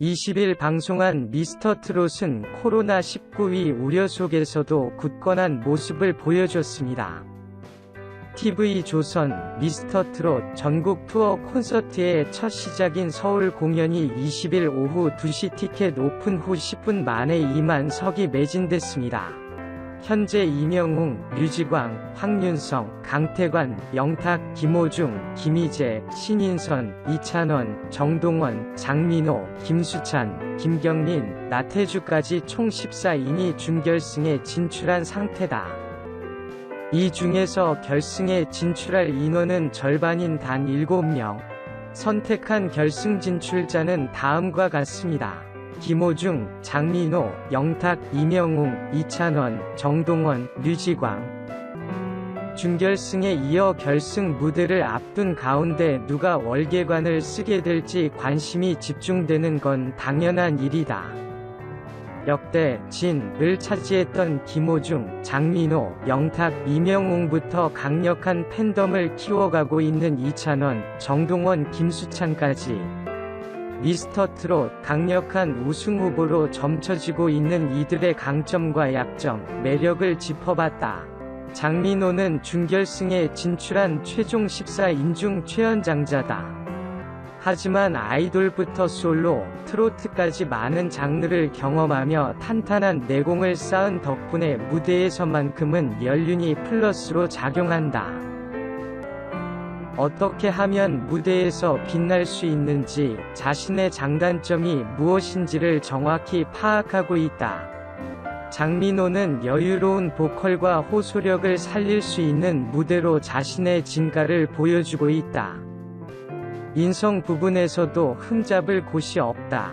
20일 방송한 미스터 트롯은 코로나19위 우려 속에서도 굳건한 모습을 보여줬습니다. TV조선 미스터 트롯 전국 투어 콘서트의 첫 시작인 서울 공연이 20일 오후 2시 티켓 오픈 후 10분 만에 2만 석이 매진됐습니다. 현재 이명웅, 류지광, 황윤성, 강태관, 영탁, 김호중, 김희재, 신인선, 이찬원, 정동원, 장민호, 김수찬, 김경린, 나태주까지 총 14인이 준결승에 진출한 상태다. 이 중에서 결승에 진출할 인원은 절반인 단 7명. 선택한 결승 진출자는 다음과 같습니다. 김호중, 장민호, 영탁, 이명웅, 이찬원, 정동원, 류지광. 준결승에 이어 결승 무대를 앞둔 가운데 누가 월계관을 쓰게 될지 관심이 집중되는 건 당연한 일이다. 역대 진을 차지했던 김호중, 장민호, 영탁, 이명웅부터 강력한 팬덤을 키워가고 있는 이찬원, 정동원, 김수찬까지 미스터 트롯 강력한 우승 후보로 점쳐지고 있는 이들의 강점과 약점, 매력을 짚어봤다. 장민호는 준결승에 진출한 최종 14인 중 최연장자다. 하지만 아이돌부터 솔로, 트로트까지 많은 장르를 경험하며 탄탄한 내공을 쌓은 덕분에 무대에서만큼은 연륜이 플러스로 작용한다. 어떻게 하면 무대에서 빛날 수 있는지 자신의 장단점이 무엇인지를 정확히 파악하고 있다. 장민호는 여유로운 보컬과 호소력을 살릴 수 있는 무대로 자신의 진가를 보여주고 있다. 인성 부분에서도 흠잡을 곳이 없다.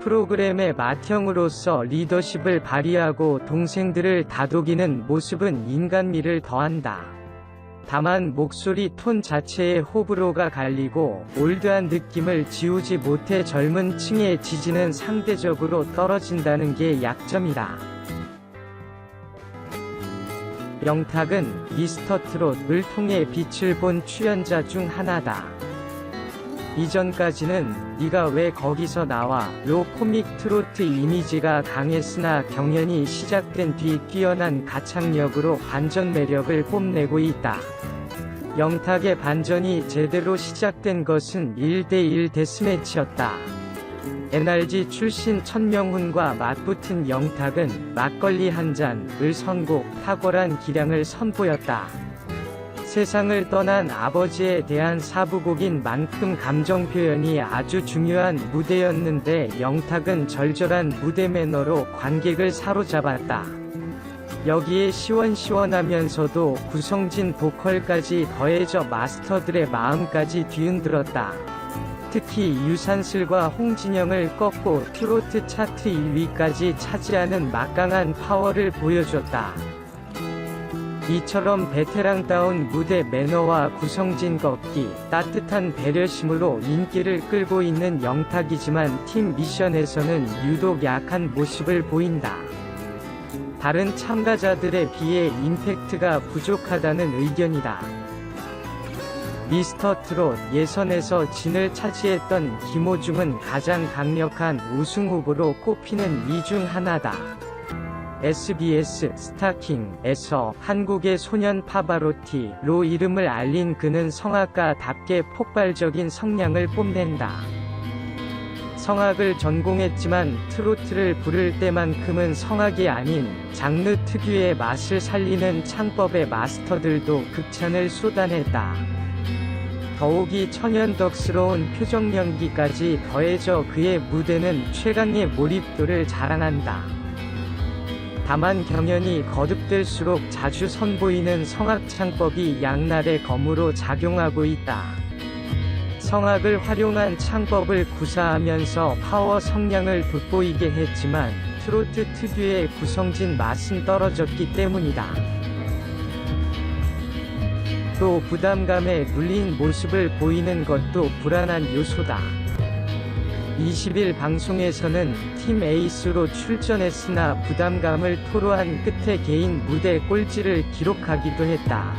프로그램의 맏형으로서 리더십을 발휘하고 동생들을 다독이는 모습은 인간미를 더한다. 다만 목소리 톤 자체에 호불호가 갈리고 올드한 느낌을 지우지 못해 젊은 층의 지지는 상대적으로 떨어진다는 게 약점이다. 영탁은 미스터 트롯을 통해 빛을 본 출연자 중 하나다. 이전까지는 네가 왜 거기서 나와 로 코믹 트로트 이미지가 강했으나 경연이 시작된 뒤 뛰어난 가창력으로 반전 매력을 뽐내고 있다. 영탁의 반전이 제대로 시작된 것은 1대1 데스매치였다. NRG 출신 천명훈과 맞붙은 영탁은 막걸리 한 잔을 선곡, 탁월한 기량을 선보였다. 세상을 떠난 아버지에 대한 사부곡인 만큼 감정 표현이 아주 중요한 무대였는데 영탁은 절절한 무대 매너로 관객을 사로잡았다. 여기에 시원시원하면서도 구성진 보컬까지 더해져 마스터들의 마음까지 뒤흔들었다. 특히 유산슬과 홍진영을 꺾고 트로트 차트 1위까지 차지하는 막강한 파워를 보여줬다. 이처럼 베테랑다운 무대 매너와 구성진 걷기, 따뜻한 배려심으로 인기를 끌고 있는 영탁이지만 팀 미션에서는 유독 약한 모습을 보인다. 다른 참가자들에 비해 임팩트가 부족하다는 의견이다. 미스터 트롯 예선에서 진을 차지했던 김호중은 가장 강력한 우승 후보로 꼽히는 이 중 하나다. SBS 스타킹에서 한국의 소년 파바로티로 이름을 알린 그는 성악가답게 폭발적인 성량을 뽐낸다. 성악을 전공했지만 트로트를 부를 때만큼은 성악이 아닌 장르 특유의 맛을 살리는 창법의 마스터들도 극찬을 쏟아냈다. 더욱이 천연덕스러운 표정 연기까지 더해져 그의 무대는 최강의 몰입도를 자랑한다. 다만 경연이 거듭될수록 자주 선보이는 성악 창법이 양날의 검으로 작용하고 있다. 성악을 활용한 창법을 구사하면서 파워 성량을 돋보이게 했지만 트로트 특유의 구성진 맛은 떨어졌기 때문이다. 또 부담감에 눌린 모습을 보이는 것도 불안한 요소다. 20일 방송에서는 팀 에이스로 출전했으나 부담감을 토로한 끝에 개인 무대 꼴찌를 기록하기도 했다.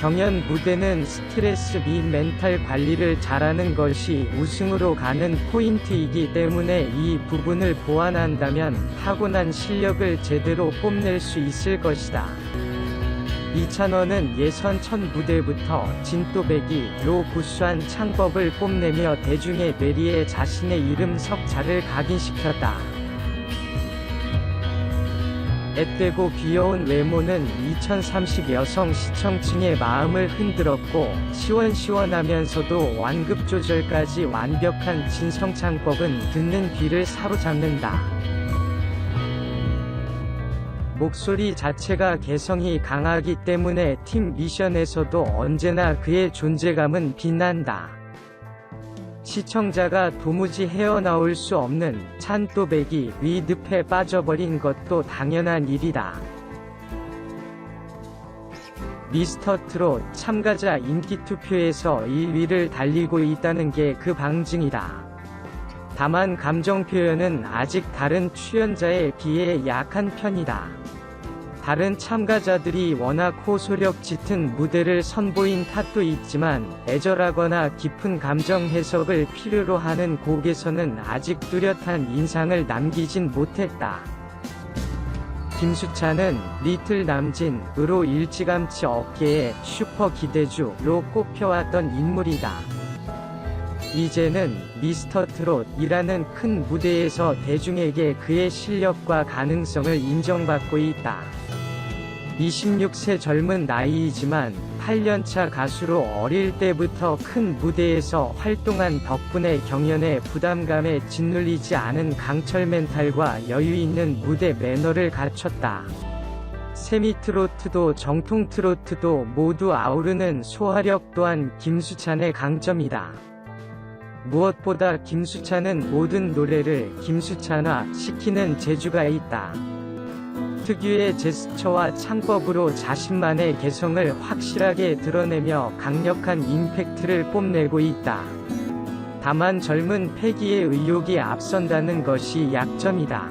경연 무대는 스트레스 및 멘탈 관리를 잘하는 것이 우승으로 가는 포인트이기 때문에 이 부분을 보완한다면 타고난 실력을 제대로 뽐낼 수 있을 것이다. 이찬원은 예선 첫 무대부터 진또배기로 구수한 창법을 뽐내며 대중의 뇌리에 자신의 이름 석자를 각인시켰다. 앳되고 귀여운 외모는 2030 여성 시청층의 마음을 흔들었고 시원시원하면서도 완급 조절까지 완벽한 진성창법은 듣는 귀를 사로잡는다. 목소리 자체가 개성이 강하기 때문에 팀 미션에서도 언제나 그의 존재감은 빛난다. 시청자가 도무지 헤어나올 수 없는 찬또배기 위늪에 빠져버린 것도 당연한 일이다. 미스터 트롯 참가자 인기 투표에서 1위를 달리고 있다는 게 그 방증이다. 다만 감정 표현은 아직 다른 출연자에 비해 약한 편이다. 다른 참가자들이 워낙 호소력 짙은 무대를 선보인 탓도 있지만 애절하거나 깊은 감정 해석을 필요로 하는 곡에서는 아직 뚜렷한 인상을 남기진 못했다. 김수찬은 리틀 남진으로 일찌감치 업계의 슈퍼 기대주로 꼽혀왔던 인물이다. 이제는 미스터 트롯이라는 큰 무대에서 대중에게 그의 실력과 가능성을 인정받고 있다. 26세 젊은 나이이지만 8년차 가수로 어릴 때부터 큰 무대에서 활동한 덕분에 경연의 부담감에 짓눌리지 않은 강철 멘탈과 여유 있는 무대 매너를 갖췄다. 세미 트로트도 정통 트로트도 모두 아우르는 소화력 또한 김수찬의 강점이다. 무엇보다 김수찬은 모든 노래를 김수찬화 시키는 재주가 있다. 특유의 제스처와 창법으로 자신만의 개성을 확실하게 드러내며 강력한 임팩트를 뽐내고 있다. 다만 젊은 패기의 의욕이 앞선다는 것이 약점이다.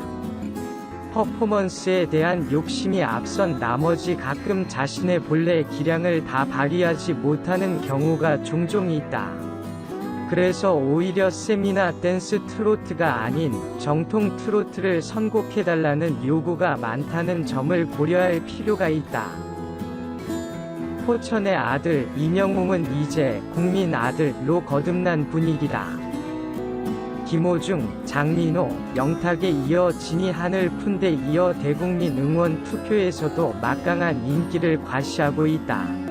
퍼포먼스에 대한 욕심이 앞선 나머지 가끔 자신의 본래 기량을 다 발휘하지 못하는 경우가 종종 있다. 그래서 오히려 세미나 댄스 트로트가 아닌 정통 트로트를 선곡해달라는 요구가 많다는 점을 고려할 필요가 있다. 포천의 아들 이명웅은 이제 국민 아들로 거듭난 분위기다. 김호중, 장민호, 영탁에 이어 진이 하늘 푼데 이어 대국민 응원 투표에서도 막강한 인기를 과시하고 있다.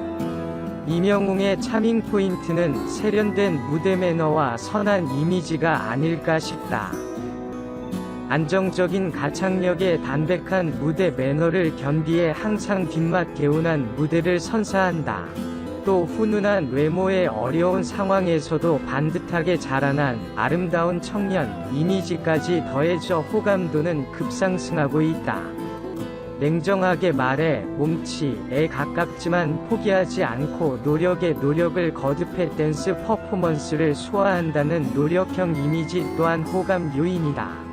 이명웅의 차밍 포인트는 세련된 무대 매너와 선한 이미지가 아닐까 싶다. 안정적인 가창력에 담백한 무대 매너를 겸비해 항상 뒷맛 개운한 무대를 선사한다. 또 훈훈한 외모의 어려운 상황에서도 반듯하게 자라난 아름다운 청년 이미지까지 더해져 호감도는 급상승하고 있다. 냉정하게 말해 몸치에 가깝지만 포기하지 않고 노력에 노력을 거듭해 댄스 퍼포먼스를 소화한다는 노력형 이미지 또한 호감 요인이다.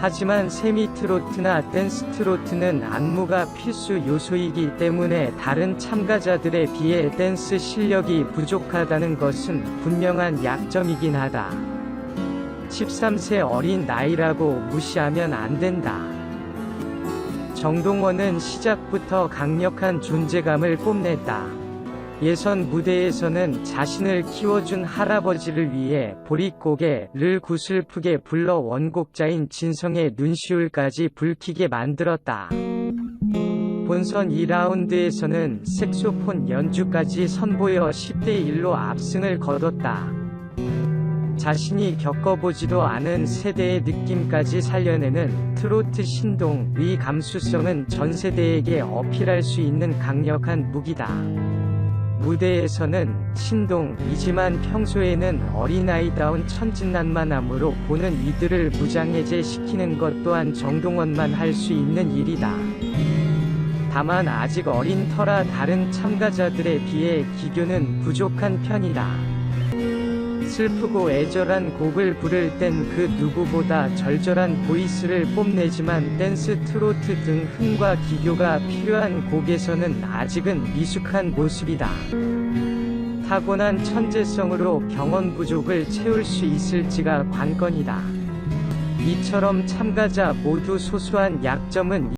하지만 세미 트로트나 댄스 트로트는 안무가 필수 요소이기 때문에 다른 참가자들에 비해 댄스 실력이 부족하다는 것은 분명한 약점이긴 하다. 13세 어린 나이라고 무시하면 안 된다. 정동원은 시작부터 강력한 존재감을 뽐냈다. 예선 무대에서는 자신을 키워준 할아버지를 위해 보릿고개를 구슬프게 불러 원곡자인 진성의 눈시울까지 붉히게 만들었다. 본선 2라운드에서는 색소폰 연주까지 선보여 10대1로 압승을 거뒀다. 자신이 겪어보지도 않은 세대의 느낌까지 살려내는 트로트 신동 위 감수성은 전 세대에게 어필할 수 있는 강력한 무기다. 무대에서는 신동이지만 평소에는 어린아이다운 천진난만함으로 보는 이들을 무장해제시키는 것 또한 정동원만 할 수 있는 일이다. 다만 아직 어린 터라 다른 참가자들에 비해 기교는 부족한 편이다. 슬프고 애절한 곡을 부를 땐 그 누구보다 절절한 보이스를 뽐내지만 댄스, 트로트 등 흥과 기교가 필요한 곡에서는 아직은 미숙한 모습이다. 타고난 천재성으로 경원 부족을 채울 수 있을지가 관건이다. 이처럼 참가자 모두 소소한 약점은